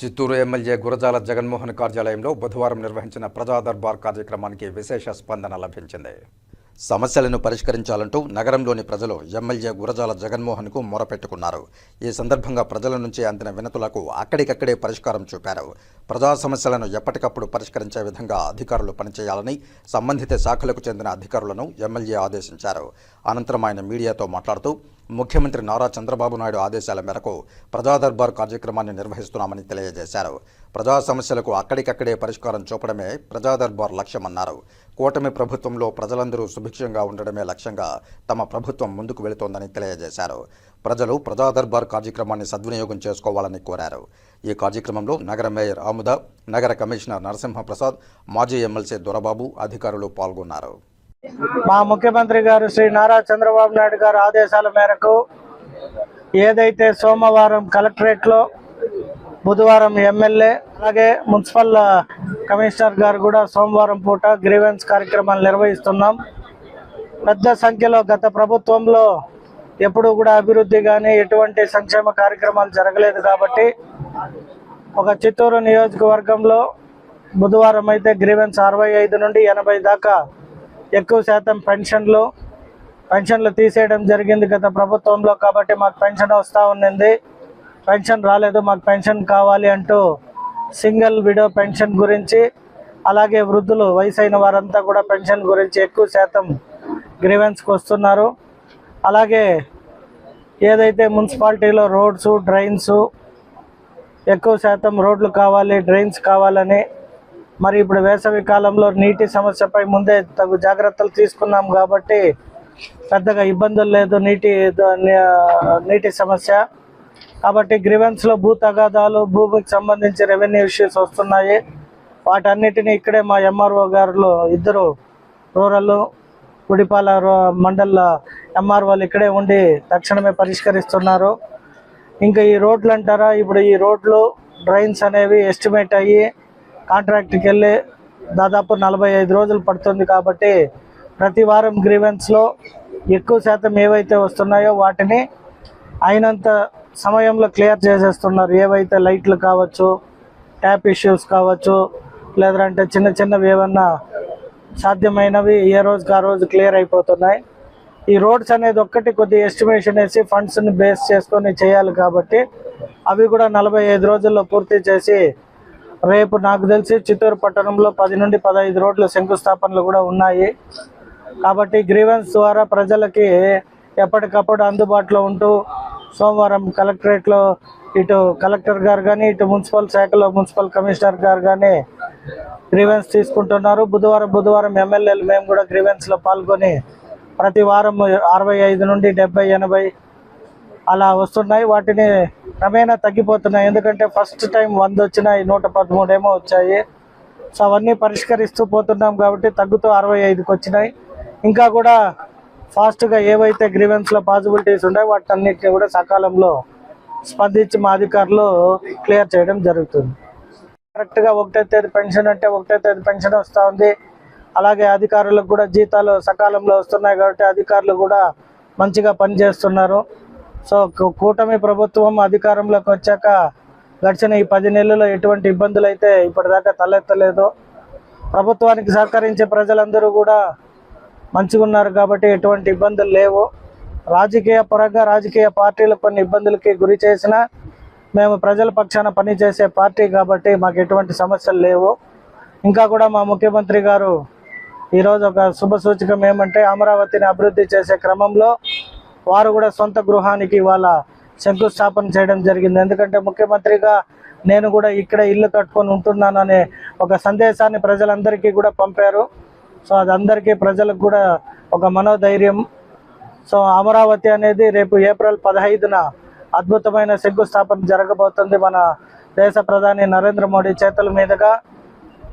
Chittoor MLA Gurazala Jaganmohan కార్యాలయంలో బుధవారం నిర్వహించిన ప్రజా దర్బార్ కార్యక్రమానికి విశేష స్పందన లభించింది. సమస్యలను పరిష్కరించాలంటూ నగరంలోని ప్రజలు ఎమ్మెల్యే గురజాల జగన్మోహన్కు మొరపెట్టుకున్నారు. ఈ సందర్భంగా ప్రజల నుంచి అందిన వినతులకు అక్కడికక్కడే పరిష్కారం చూపారు. ప్రజా సమస్యలను ఎప్పటికప్పుడు పరిష్కరించే విధంగా అధికారులు పనిచేయాలని సంబంధిత శాఖలకు చెందిన అధికారులను ఎమ్మెల్యే ఆదేశించారు. అనంతరం ఆయన మీడియాతో మాట్లాడుతూ ముఖ్యమంత్రి నారా చంద్రబాబు నాయుడు ఆదేశాల మేరకు ప్రజాదర్బార్ కార్యక్రమాన్ని నిర్వహిస్తున్నామని తెలియజేశారు. ప్రజా సమస్యలకు అక్కడికక్కడే పరిష్కారం చూపడమే ప్రజాదర్బార్ లక్ష్యమన్నారు. కూటమి ప్రభుత్వంలో ప్రజలందరూ సుభిక్షంగా ఉండడమే లక్ష్యంగా తమ ప్రభుత్వం ముందుకు వెళుతోందని తెలియజేశారు. ప్రజలు ప్రజాదర్బార్ కార్యక్రమాన్ని సద్వినియోగం చేసుకోవాలని కోరారు. ఈ కార్యక్రమంలో నగర మేయర్ ఆముద నగర కమిషనర్ నరసింహప్రసాద్ మాజీ ఎమ్మెల్సీ దొరబాబు అధికారులు పాల్గొన్నారు. మా ముఖ్యమంత్రి గారు శ్రీ నారా చంద్రబాబు నాయుడు గారు ఆదేశాల మేరకు ఏదైతే సోమవారం కలెక్టరేట్లో బుధవారం ఎమ్మెల్యే అలాగే మున్సిపల్ కమిషనర్ గారు కూడా సోమవారం పూట గ్రీవెన్స్ కార్యక్రమాలు నిర్వహిస్తున్నాం. పెద్ద సంఖ్యలో గత ప్రభుత్వంలో ఎప్పుడూ కూడా అభివృద్ధి కానీ ఎటువంటి సంక్షేమ కార్యక్రమాలు జరగలేదు కాబట్టి ఒక చిత్తూరు నియోజకవర్గంలో బుధవారం అయితే గ్రీవెన్స్ అరవై ఐదు నుండి ఎనభై దాకా ఎక్కువ శాతం పెన్షన్లు పెన్షన్లు తీసేయడం జరిగింది గత ప్రభుత్వంలో కాబట్టి మాకు పెన్షన్ వస్తూ ఉన్నింది. పెన్షన్ రాలేదు మాకు పెన్షన్ కావాలి అంటూ సింగిల్ విడో పెన్షన్ గురించి అలాగే వృద్ధులు వయసైన వారంతా కూడా పెన్షన్ గురించి ఎక్కువ శాతం గ్రీవెన్స్కి వస్తున్నారు. అలాగే ఏదైతే మున్సిపాలిటీలో రోడ్స్ డ్రైన్స్ ఎక్కువ శాతం రోడ్లు కావాలి డ్రైన్స్ కావాలని మరి ఇప్పుడు వేసవి కాలంలో నీటి సమస్యపై ముందే తగు జాగ్రత్తలు తీసుకున్నాం కాబట్టి పెద్దగా ఇబ్బందులు లేదు నీటి నీటి సమస్య. కాబట్టి గ్రివెన్స్లో భూ తగాదాలు భూమికి సంబంధించి రెవెన్యూ ఇష్యూస్ వస్తున్నాయి. వాటన్నిటిని ఇక్కడే మా ఎంఆర్ఓ గారు ఇద్దరు రూరల్ గుడిపాల మండల ఎంఆర్ఓలు ఇక్కడే ఉండి తక్షణమే పరిష్కరిస్తున్నారు. ఇంకా ఈ రోడ్లు అంటారా? ఇప్పుడు ఈ రోడ్లు డ్రైన్స్ అనేవి ఎస్టిమేట్ అయ్యి కాంట్రాక్ట్కి వెళ్ళి దాదాపు నలభై ఐదు రోజులు పడుతుంది కాబట్టి ప్రతి వారం గ్రీవెన్స్లో ఎక్కువ శాతం ఏవైతే వస్తున్నాయో వాటిని అయినంత సమయంలో క్లియర్ చేసేస్తున్నారు. ఏవైతే లైట్లు కావచ్చు ట్యాప్ ఇష్యూస్ కావచ్చు లేదంటే చిన్న చిన్నవి ఏమన్నా సాధ్యమైనవి ఏ రోజుకి ఆ రోజు క్లియర్ అయిపోతున్నాయి. ఈ రోడ్స్ అనేది ఒక్కటి కొద్ది ఎస్టిమేషన్ వేసి ఫండ్స్ని బేస్ చేసుకొని చేయాలి కాబట్టి అవి కూడా నలభై ఐదు రోజుల్లో పూర్తి చేసి రేపు నాకు తెలిసి చిత్తూరు పట్టణంలో పది నుండి పదహైదు రోడ్ల శంకుస్థాపనలు కూడా ఉన్నాయి. కాబట్టి గ్రీవెన్స్ ద్వారా ప్రజలకి ఎప్పటికప్పుడు అందుబాటులో ఉంటూ సోమవారం కలెక్టరేట్లో ఇటు కలెక్టర్ గారు కానీ ఇటు మున్సిపల్ శాఖలో మున్సిపల్ కమిషనర్ గారు కానీ గ్రీవెన్స్ తీసుకుంటున్నారు. బుధవారం బుధవారం ఎమ్మెల్యేలు మేము కూడా గ్రీవెన్స్లో పాల్గొని ప్రతి వారం అరవై ఐదు నుండి డెబ్బై ఎనభై అలా వస్తున్నాయి. వాటిని క్రమేణా తగ్గిపోతున్నాయి. ఎందుకంటే ఫస్ట్ టైం వంద వచ్చినాయి నూట పదమూడేమో ఏమో వచ్చాయి. సో అవన్నీ పరిష్కరిస్తూ పోతున్నాం కాబట్టి తగ్గుతూ అరవై ఐదుకి వచ్చినాయి. ఇంకా కూడా ఫాస్ట్గా ఏవైతే గ్రీవెన్స్లో పాసిబిలిటీస్ ఉన్నాయో వాటన్నిటిని కూడా సకాలంలో స్పందించి మా అధికారులు క్లియర్ చేయడం జరుగుతుంది. కరెక్ట్గా ఒకటే తేదీ పెన్షన్ అంటే ఒకటే తేదీ పెన్షన్ వస్తూ ఉంది. అలాగే అధికారులకు కూడా జీతాలు సకాలంలో వస్తున్నాయి కాబట్టి అధికారులు కూడా మంచిగా పనిచేస్తున్నారు. సో కూటమి ప్రభుత్వం అధికారంలోకి వచ్చాక గడిచిన ఈ పది నెలల్లో ఎటువంటి ఇబ్బందులు అయితే ఇప్పటిదాకా తలెత్తలేదు. ప్రభుత్వానికి సహకరించే ప్రజలందరూ కూడా మంచిగా ఉన్నారు కాబట్టి ఎటువంటి ఇబ్బందులు లేవు. రాజకీయ పరంగా రాజకీయ పార్టీలు కొన్ని ఇబ్బందులకి గురి చేసినా మేము ప్రజల పక్షాన పనిచేసే పార్టీ కాబట్టి మాకు ఎటువంటి సమస్యలు లేవు. ఇంకా కూడా మా ముఖ్యమంత్రి గారు ఈరోజు ఒక శుభ సూచకం ఏమంటే అమరావతిని అభివృద్ధి చేసే క్రమంలో వారు కూడా సొంత గృహానికి వాళ్ళ శంకుస్థాపన చేయడం జరిగింది. ఎందుకంటే ముఖ్యమంత్రిగా నేను కూడా ఇక్కడ ఇల్లు కట్టుకొని ఉంటున్నాననే ఒక సందేశాన్ని ప్రజలందరికీ కూడా పంపారు. సో అది అందరికీ ప్రజలకు కూడా ఒక మనోధైర్యం. సో అమరావతి అనేది రేపు ఏప్రిల్ పదహైదున అద్భుతమైన శంకుస్థాపన జరగబోతుంది మన దేశ ప్రధాని నరేంద్ర మోడీ చేతుల మీదుగా.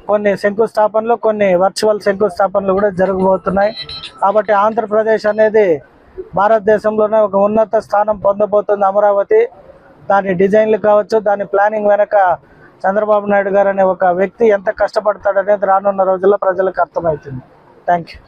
కొన్ని శంకుస్థాపనలు కొన్ని వర్చువల్ శంకుస్థాపనలు కూడా జరగబోతున్నాయి. కాబట్టి ఆంధ్రప్రదేశ్ అనేది భారతదేశంలోనే ఒక ఉన్నత స్థానం పొందబోతుంది అమరావతి. దాని డిజైన్లు కావచ్చు దాని ప్లానింగ్ వెనక చంద్రబాబు నాయుడు గారు అనే ఒక వ్యక్తి ఎంత కష్టపడతాడనేది రానున్న రోజుల్లో ప్రజలకు అర్థమవుతుంది. Thank you